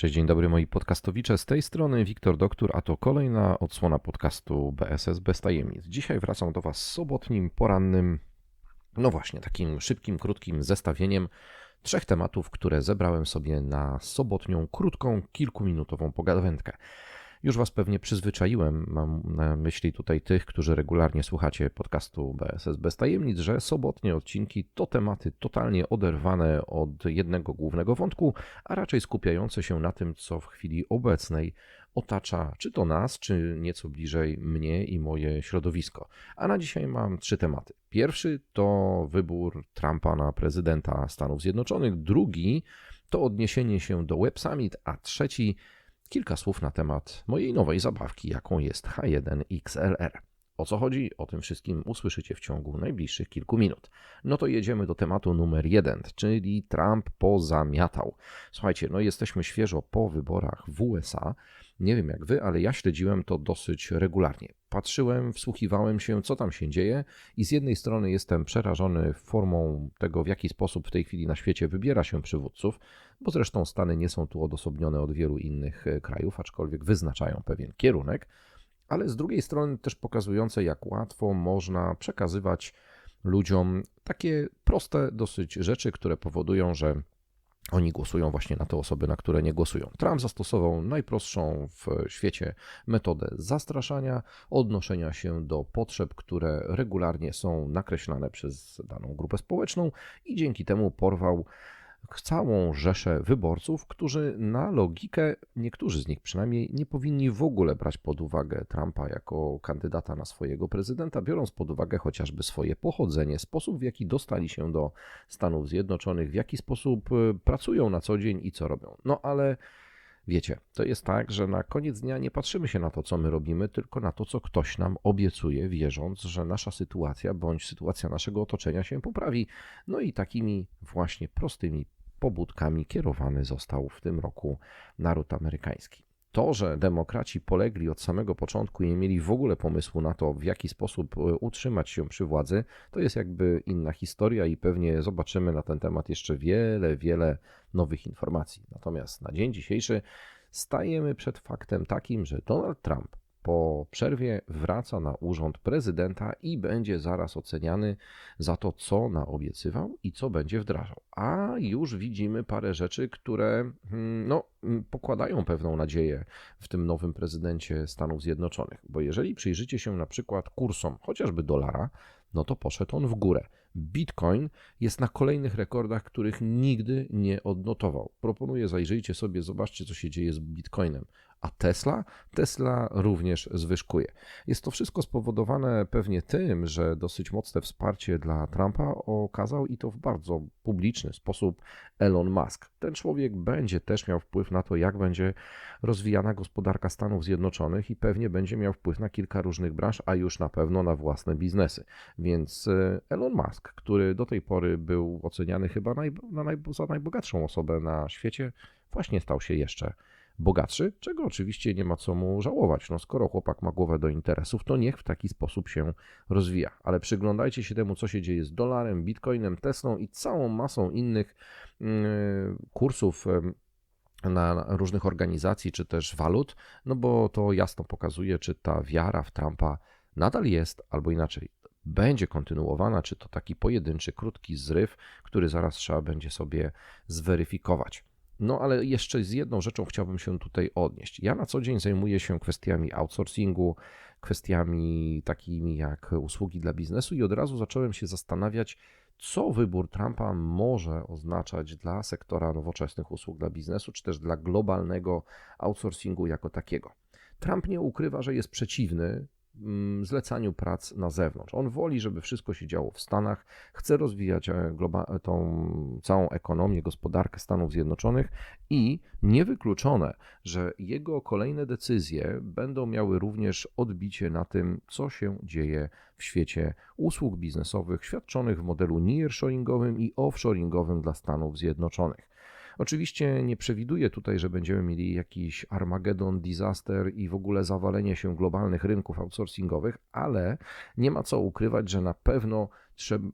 Cześć, dzień dobry moi podcastowicze. Z tej strony Wiktor Doktor, a to kolejna odsłona podcastu BSS bez tajemnic. Dzisiaj wracam do Was sobotnim, porannym, no właśnie, takim szybkim, krótkim zestawieniem trzech tematów, które zebrałem sobie na sobotnią, krótką, kilkuminutową pogadwędkę. Już Was pewnie przyzwyczaiłem, mam na myśli tutaj tych, którzy regularnie słuchacie podcastu BSS bez tajemnic, że sobotnie odcinki to tematy totalnie oderwane od jednego głównego wątku, a raczej skupiające się na tym, co w chwili obecnej otacza czy to nas, czy nieco bliżej mnie i moje środowisko. A na dzisiaj mam trzy tematy. Pierwszy to wybór Trumpa na prezydenta Stanów Zjednoczonych, drugi to odniesienie się do Web Summit, a trzeci Kilka słów na temat mojej nowej zabawki, jaką jest H1XLR. O co chodzi? O tym wszystkim usłyszycie w ciągu najbliższych kilku minut. No to jedziemy do tematu numer jeden, czyli Trump pozamiatał. Słuchajcie, no jesteśmy świeżo po wyborach w USA. Nie wiem jak wy, ale ja śledziłem to dosyć regularnie. Patrzyłem, wsłuchiwałem się, co tam się dzieje, i z jednej strony jestem przerażony formą tego, w jaki sposób w tej chwili na świecie wybiera się przywódców, bo zresztą Stany nie są tu odosobnione od wielu innych e, krajów, aczkolwiek wyznaczają pewien kierunek, ale z drugiej strony też pokazujące, jak łatwo można przekazywać ludziom takie proste dosyć rzeczy, które powodują, że oni głosują właśnie na te osoby, na które nie głosują. Trump zastosował najprostszą w świecie metodę zastraszania, odnoszenia się do potrzeb, które regularnie są nakreślane przez daną grupę społeczną i dzięki temu porwał całą rzeszę wyborców, którzy na logikę, niektórzy z nich przynajmniej, nie powinni w ogóle brać pod uwagę Trumpa jako kandydata na swojego prezydenta, biorąc pod uwagę chociażby swoje pochodzenie, sposób w jaki dostali się do Stanów Zjednoczonych, w jaki sposób y, pracują na co dzień i co robią. No ale Wiecie, to jest tak, że na koniec dnia nie patrzymy się na to, co my robimy, tylko na to, co ktoś nam obiecuje, wierząc, że nasza sytuacja bądź sytuacja naszego otoczenia się poprawi. No i takimi właśnie prostymi pobudkami kierowany został w tym roku naród amerykański. To, że demokraci polegli od samego początku i nie mieli w ogóle pomysłu na to, w jaki sposób e, utrzymać się przy władzy, to jest jakby inna historia i pewnie zobaczymy na ten temat jeszcze wiele, wiele nowych informacji. Natomiast na dzień dzisiejszy stajemy przed faktem takim, że Donald Trump po przerwie wraca na urząd prezydenta i będzie zaraz oceniany za to, co naobiecywał i co będzie wdrażał. A już widzimy parę rzeczy, które hmm, no, hmm, pokładają pewną nadzieję w tym nowym prezydencie Stanów Zjednoczonych. Bo jeżeli przyjrzycie się na przykład kursom chociażby dolara, no to poszedł on w górę. Bitcoin jest na kolejnych rekordach, których nigdy nie odnotował. Proponuję, zajrzyjcie sobie, zobaczcie, co się dzieje z Bitcoinem. A Tesla? Tesla również zwyżkuje. Jest to wszystko spowodowane pewnie tym, że dosyć mocne wsparcie dla Trumpa okazał i to w bardzo publiczny sposób Elon Musk. Ten człowiek będzie też miał wpływ na to, jak będzie rozwijana gospodarka Stanów Zjednoczonych i pewnie będzie miał wpływ na kilka różnych branż, a już na pewno na własne biznesy. Więc e, Elon Musk, który do tej pory był oceniany chyba naj, za najbogatszą osobę na świecie, właśnie stał się jeszcze bogatszy, czego oczywiście nie ma co mu żałować. No, skoro chłopak ma głowę do interesów, to niech w taki sposób się rozwija. Ale przyglądajcie się temu, co się dzieje z dolarem, bitcoinem, Teslą i całą masą innych mm, kursów na różnych organizacji czy też walut, no bo to jasno pokazuje, czy ta wiara w Trumpa nadal jest, albo inaczej, będzie kontynuowana, czy to taki pojedynczy, krótki zryw, który zaraz trzeba będzie sobie zweryfikować. No ale jeszcze z jedną rzeczą chciałbym się tutaj odnieść. Ja na co dzień zajmuję się kwestiami outsourcingu, kwestiami takimi jak usługi dla biznesu i od razu zacząłem się zastanawiać, co wybór Trumpa może oznaczać dla sektora nowoczesnych usług dla biznesu, czy też dla globalnego outsourcingu jako takiego. Trump nie ukrywa, że jest przeciwny zlecaniu prac na zewnątrz. On woli, żeby wszystko się działo w Stanach, chce rozwijać e, tą całą ekonomię, gospodarkę Stanów Zjednoczonych i niewykluczone, że jego kolejne decyzje będą miały również odbicie na tym, co się dzieje w świecie usług biznesowych świadczonych w modelu nearshoringowym i offshoringowym dla Stanów Zjednoczonych. Oczywiście nie przewiduję tutaj, że będziemy mieli jakiś Armageddon, disaster i w ogóle zawalenie się globalnych rynków outsourcingowych, ale nie ma co ukrywać, że na pewno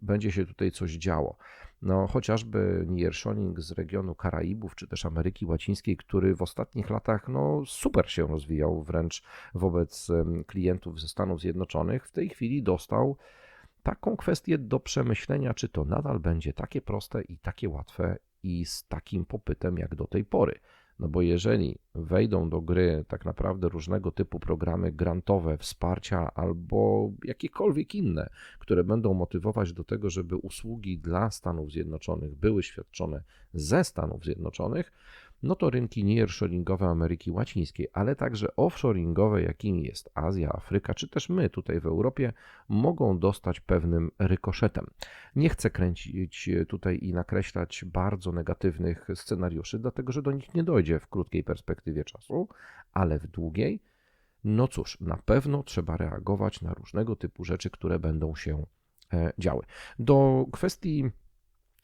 będzie się tutaj coś działo. No, chociażby Niershoning z regionu Karaibów czy też Ameryki Łacińskiej, który w ostatnich latach no, super się rozwijał wręcz wobec klientów ze Stanów Zjednoczonych, w tej chwili dostał taką kwestię do przemyślenia, czy to nadal będzie takie proste i takie łatwe i z takim popytem jak do tej pory. No bo jeżeli wejdą do gry tak naprawdę różnego typu programy grantowe, wsparcia albo jakiekolwiek inne, które będą motywować do tego, żeby usługi dla Stanów Zjednoczonych były świadczone ze Stanów Zjednoczonych, no to rynki nearshoringowe Ameryki Łacińskiej, ale także offshoringowe, jakimi jest Azja, Afryka, czy też my tutaj w Europie, mogą dostać pewnym rykoszetem. Nie chcę kręcić tutaj i nakreślać bardzo negatywnych scenariuszy, dlatego że do nich nie dojdzie w krótkiej perspektywie czasu, ale w długiej. No cóż, na pewno trzeba reagować na różnego typu rzeczy, które będą się e, działy. Do kwestii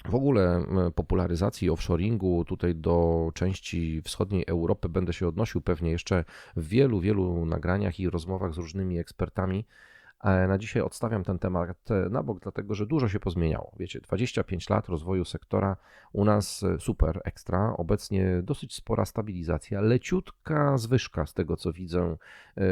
w ogóle popularyzacji offshoringu tutaj do części wschodniej Europy będę się odnosił pewnie jeszcze w wielu, wielu nagraniach i rozmowach z różnymi ekspertami. E, na dzisiaj odstawiam ten temat e, na bok, dlatego że dużo się pozmieniało. Wiecie, 25 lat rozwoju sektora u nas e, super ekstra, obecnie dosyć spora stabilizacja, leciutka zwyżka z tego co widzę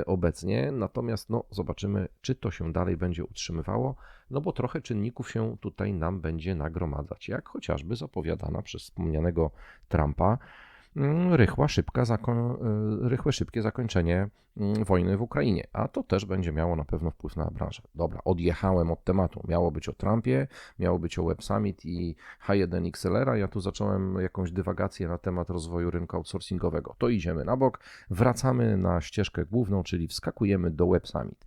obecnie, natomiast no, zobaczymy, czy to się dalej będzie utrzymywało, no bo trochę czynników się tutaj nam będzie nagromadzać, jak chociażby zapowiadana przez wspomnianego Trumpa rychła, szybka y, rychłe, szybkie zakończenie mm, wojny w Ukrainie, a to też będzie miało na pewno wpływ na branżę. Dobra, odjechałem od tematu. Miało być o Trumpie, miało być o Web Summit i H1 XLR, a ja tu zacząłem jakąś dywagację na temat rozwoju rynku outsourcingowego. To idziemy na bok, wracamy na ścieżkę główną, czyli wskakujemy do Web Summit.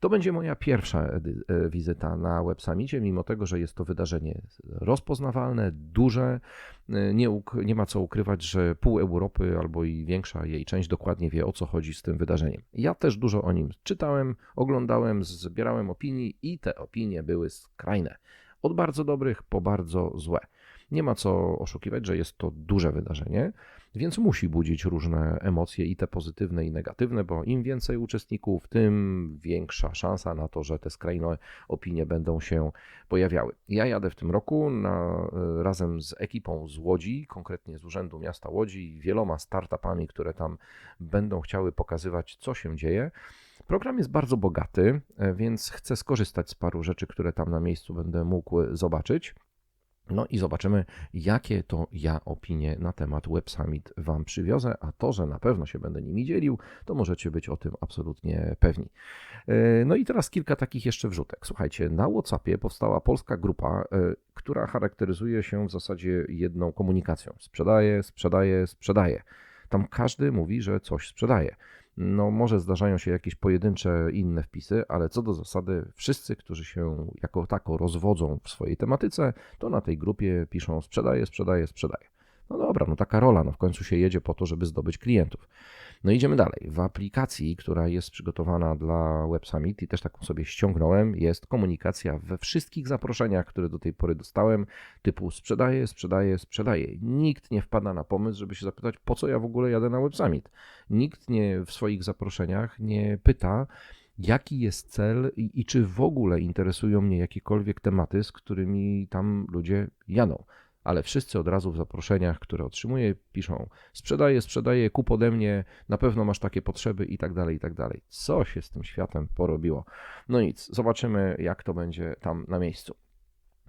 To będzie moja pierwsza e, wizyta na Web Summitie, mimo tego, że jest to wydarzenie rozpoznawalne, duże. E, nie, nie ma co ukrywać, że pół Europy albo i większa jej część dokładnie wie o co chodzi z tym wydarzeniem. Ja też dużo o nim czytałem, oglądałem, zbierałem opinii i te opinie były skrajne. Od bardzo dobrych po bardzo złe. Nie ma co oszukiwać, że jest to duże wydarzenie, więc musi budzić różne emocje i te pozytywne i negatywne, bo im więcej uczestników, tym większa szansa na to, że te skrajne opinie będą się pojawiały. Ja jadę w tym roku na, razem z ekipą z Łodzi, konkretnie z Urzędu Miasta Łodzi i wieloma startupami, które tam będą chciały pokazywać, co się dzieje. Program jest bardzo bogaty, więc chcę skorzystać z paru rzeczy, które tam na miejscu będę mógł zobaczyć. No i zobaczymy, jakie to ja opinie na temat Web Summit Wam przywiozę, a to, że na pewno się będę nimi dzielił, to możecie być o tym absolutnie pewni. E, no i teraz kilka takich jeszcze wrzutek. Słuchajcie, na WhatsAppie powstała polska grupa, e, która charakteryzuje się w zasadzie jedną komunikacją. Sprzedaje, sprzedaje, sprzedaje. Tam każdy mówi, że coś sprzedaje. No, może zdarzają się jakieś pojedyncze inne wpisy, ale co do zasady, wszyscy, którzy się jako tako rozwodzą w swojej tematyce, to na tej grupie piszą sprzedaję, sprzedaję, sprzedaję. No dobra, no taka rola, no w końcu się jedzie po to, żeby zdobyć klientów. No idziemy dalej. W aplikacji, która jest przygotowana dla Web Summit i też taką sobie ściągnąłem, jest komunikacja we wszystkich zaproszeniach, które do tej pory dostałem, typu sprzedaję, sprzedaję, sprzedaję. Nikt nie wpada na pomysł, żeby się zapytać, po co ja w ogóle jadę na Web Summit. Nikt nie w swoich zaproszeniach nie pyta, jaki jest cel i, i, czy w ogóle interesują mnie jakiekolwiek tematy, z którymi tam ludzie jadą ale wszyscy od razu w zaproszeniach, które otrzymuję, piszą: sprzedaję, sprzedaję, kup ode mnie, na pewno masz takie potrzeby i tak dalej, i tak dalej. Co się z tym światem porobiło? No nic, zobaczymy, jak to będzie tam na miejscu.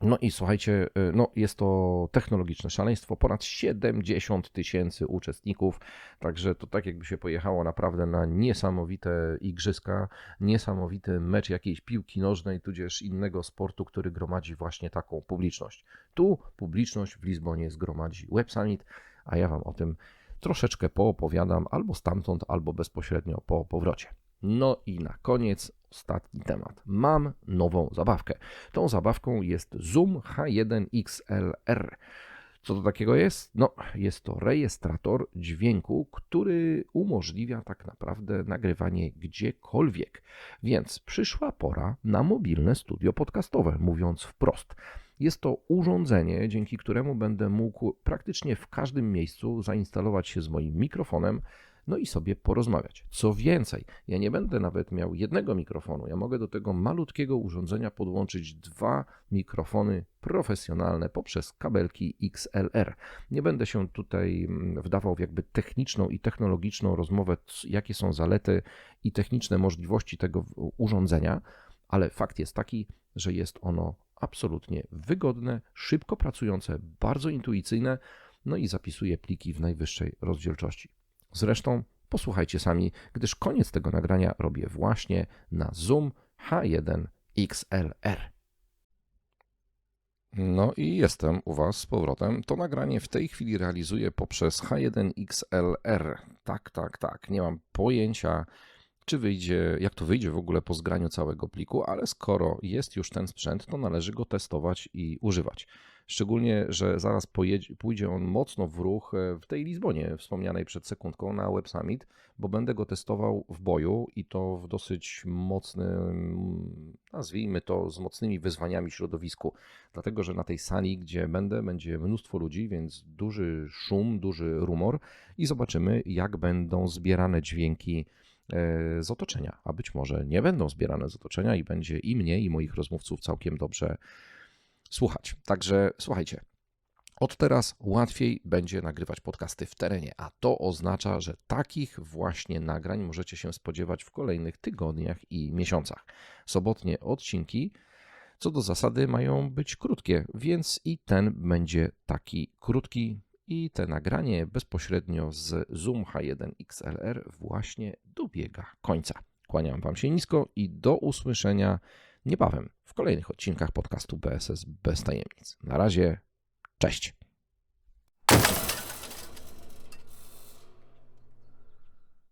No i słuchajcie, y, no jest to technologiczne szaleństwo, ponad 70 tysięcy uczestników, także to tak jakby się pojechało naprawdę na niesamowite igrzyska, niesamowity mecz jakiejś piłki nożnej, tudzież innego sportu, który gromadzi właśnie taką publiczność. Tu publiczność w Lizbonie zgromadzi Web Summit, a ja Wam o tym troszeczkę poopowiadam albo stamtąd, albo bezpośrednio po powrocie. No i na koniec ostatni temat. Mam nową zabawkę. Tą zabawką jest Zoom H1XLR. Co to takiego jest? No, jest to rejestrator dźwięku, który umożliwia tak naprawdę nagrywanie gdziekolwiek. Więc przyszła pora na mobilne studio podcastowe, mówiąc wprost. Jest to urządzenie, dzięki któremu będę mógł praktycznie w każdym miejscu zainstalować się z moim mikrofonem, no i sobie porozmawiać. Co więcej, ja nie będę nawet miał jednego mikrofonu, ja mogę do tego malutkiego urządzenia podłączyć dwa mikrofony profesjonalne poprzez kabelki XLR. Nie będę się tutaj mm, wdawał w jakby techniczną i technologiczną rozmowę, jakie są zalety i techniczne możliwości tego urządzenia, ale fakt jest taki, że jest ono absolutnie wygodne, szybko pracujące, bardzo intuicyjne, no i zapisuje pliki w najwyższej rozdzielczości. Zresztą posłuchajcie sami, gdyż koniec tego nagrania robię właśnie na Zoom H1 XLR. No i jestem u Was z powrotem. To nagranie w tej chwili realizuję poprzez H1XLR. Tak, tak, tak. Nie mam pojęcia, czy wyjdzie, jak to wyjdzie w ogóle po zgraniu całego pliku, ale skoro jest już ten sprzęt, to należy go testować i używać. Szczególnie, że zaraz pojedzie, pójdzie on mocno w ruch e, w tej Lizbonie, wspomnianej przed sekundką na Web Summit, bo będę go testował w boju i to w dosyć mocnym, nazwijmy to, z mocnymi wyzwaniami środowisku. Dlatego, że na tej sali, gdzie będę, będzie mnóstwo ludzi, więc duży szum, duży rumor i zobaczymy, jak będą zbierane dźwięki e, z otoczenia, a być może nie będą zbierane z otoczenia i będzie i mnie, i moich rozmówców całkiem dobrze słuchać. Także słuchajcie. Od teraz łatwiej będzie nagrywać podcasty w terenie, a to oznacza, że takich właśnie nagrań możecie się spodziewać w kolejnych tygodniach i miesiącach. Sobotnie odcinki, co do zasady, mają być krótkie, więc i ten będzie taki krótki. I te nagranie bezpośrednio z Zoom H1 XLR właśnie dobiega końca. Kłaniam Wam się nisko i do usłyszenia niebawem w kolejnych odcinkach podcastu BSS bez tajemnic. Na razie, cześć.